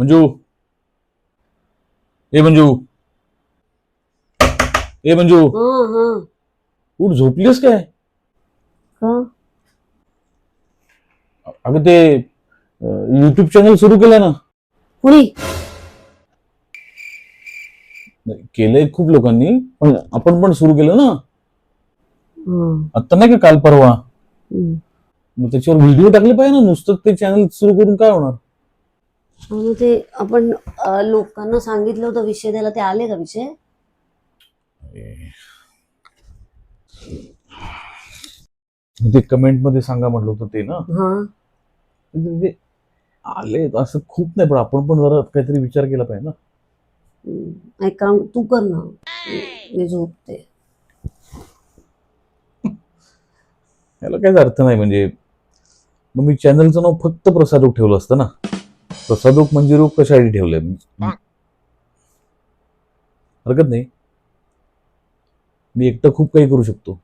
मंजू. ए मंजू. ए मंजू. हा हा. उठ झोपलीस काय? अगं ते युट्यूब चॅनल सुरू केलं ना. कुणी? केलंय खूप लोकांनी पण आपण पण सुरू केलं ना. हं, आता नाही का काल परवा. मग त्याच्यावर व्हिडिओ टाकले पाहिजे ना नुसतं ते चॅनल सुरू करून काय होणार? आणि ते आपण अं, लोकांना सांगितलं होतं विषय द्यायला ते आले का विषय? ते कमेंटमध्ये सांगा म्हटलं होतं ते ना. हा. ते- ते आले असं खूप नाही पण आपण पण जरा काहीतरी विचार केला पाहिजे ना. एक काम तू कर ना. मी झोपते. याला काहीच अर्थ नाही म्हणजे मग मी चॅनलचं नाव फक्त प्रसादोक ठेवलं असतं ना. प्रसादोक म्हणजे रूप कशासाठी ठेवलंय? मी हरकत नाही. मी एकटं खूप काही करू शकतो.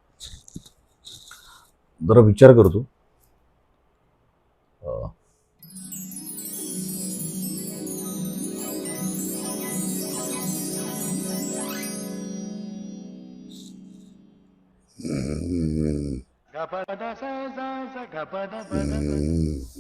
जरा विचार करतो. Mm-hmm.